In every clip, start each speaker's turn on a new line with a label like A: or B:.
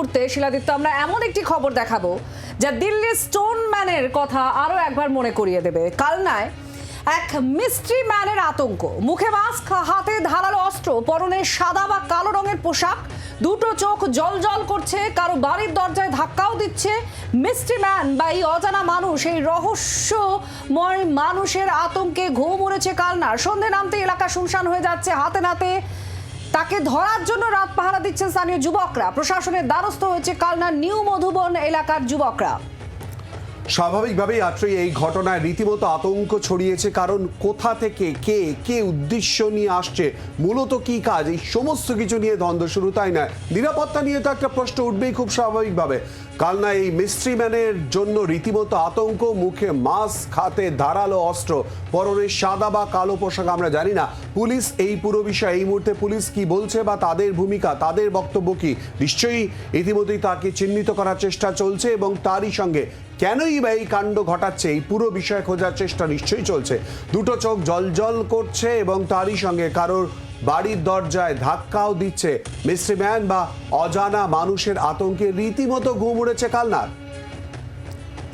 A: মুহূর্তে শিলাদিত্য, আমরা এমন একটি খবর দেখাবো যা দিল্লির স্টোন ম্যানের কথা আরও একবার মনে করিয়ে দেবে। কালনায় এক মিস্ট্রি ম্যানের আতঙ্ক। মুখে মাস্ক, হাতে ধারালো অস্ত্র, পরনে সাদা বা কালো রঙের পোশাক, দুটো চোখ জল জল করছে, কারও বাড়ির দরজায় ধাক্কাও দিচ্ছে। মিস্ট্রি ম্যান বা এই অজানা মানুষ, এই রহস্যময় মানুষের আতঙ্কে ঘুম উড়েছে কালনার। সন্ধে নামতে এলাকা শুনশান হয়ে যাচ্ছে হাতে নাতে। তাকে ধরার জন্য রাত পাহারা দিচ্ছেন স্থানীয় যুবকরা। প্রশাসনের দ্বারস্থ হয়েছে কালনার নিউ মধুবন এলাকার যুবকরা।
B: স্বাভাবিকভাবেই আত্রেই এই ঘটনায় রীতিমতো আতঙ্ক ছড়িয়েছে, কারণ কোথা থেকে কে কে উদ্দেশ্য নিয়ে আসছে, মূলত কি কাজ, এই সমস্ত কিছু নিয়ে দ্বন্দ্ব শুরু, তাই না নিরাপত্তা নিয়ে তো একটা প্রশ্ন উঠবেই খুব স্বাভাবিকভাবে। কালনা এই মিস্ট্রি ম্যানের জন্য রীতিমতো আতঙ্ক, মুখে মাস্ক, হাতে ধারালো অস্ত্র, পরনে সাদা বা কালো পোশাক আমরা জানি না। পুলিশ এই পুরো বিষয়ে, এই মুহূর্তে পুলিশ কি বলছে বা তাদের ভূমিকা, তাদের বক্তব্য কি, নিশ্চয়ই ইতিমধ্যেই তাকে চিহ্নিত করার চেষ্টা চলছে এবং তারই সঙ্গে কেনই বা এই কাণ্ড ঘটাচ্ছে? এই পুরো বিষয় খোঁজার চেষ্টা নিশ্চয়ই চলছে। দুটো চোখ জল করছে এবং তারই সঙ্গে কারোর বাড়ির দরজায় ধাক্কাও দিচ্ছে। মিস্ট্রি ম্যান বা অজানা মানুষের আতঙ্কে রীতিমতো ঘুম উড়েছে কালনার।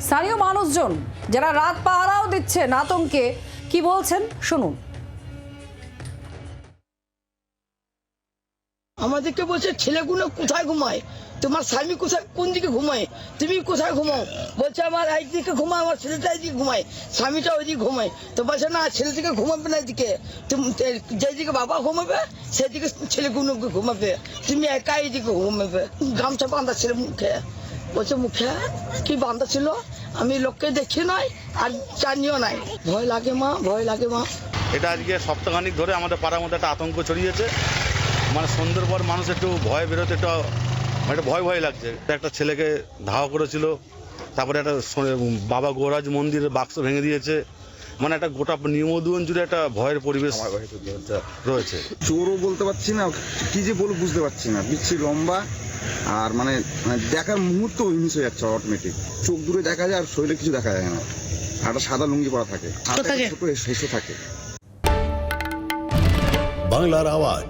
A: স্থানীয় মানুষজন, যারা রাত পাহারাও দিচ্ছেন আতঙ্কে, কি বলছেন? শুনুন।
C: আমাদেরকে বলছে, ছেলেগুলো কোথায় ঘুমায়? তোমার স্বামী কোথায়, কোন দিকে ঘুমায়? তুমি কোথায় ঘুমাও? বলছে, আমার একদিকে ঘুমায়, আমার ছেলেটা এইদিকে ঘুমায়, স্বামীটা ওইদিকে ঘুমায়। তো বলছে, না ছেলেদিকে ঘুমাবে না এদিকে। যেদিকে বাবা ঘুমাবে, সেদিকে ছেলেগুলো ঘুমাবে। তুমি একা এইদিকে ঘুমাবে। গামছা বাঁধা ছিল মুখে। বলছে, মুখে কি বাঁধা ছিল? আমি লোককে দেখি নাই আর জানিও নাই। ভয় লাগে মা, ভয় লাগে মা।
D: এটা আজকে সপ্তাহখানিক ধরে আমাদের পাড়ার মধ্যে একটা আতঙ্ক ছড়িয়েছে। মানে সন্ধ্যের পর মানুষ একটু ভয় বেরোতে একটু মানে একটা ভয় ভয় লাগছে। একটা ছেলেকে ধাওয়া করেছিল তারপরে একটা বাবা গোরাজ মন্দিরের বাক্স ভেঙে দিয়েছে। মানে একটা গোটা নিয়মদুয়ন জুড়ে একটা ভয়ের পরিবেশ রয়েছে।
E: চোরও বলতে পারছি না কি যে বলব বুঝতে পারছি না। বিচ্ছি লম্বা আর মানে মানে দেখার মুহূর্ত হিংস হয়ে যাচ্ছে অটোমেটিক চোখ দূরে দেখা যায় আর শরীরে কিছু দেখা যায় না। আর একটা সাদা লুঙ্গি পরা থাকে। ছোট হেসে থাকে।
F: বাংলার আওয়াজ।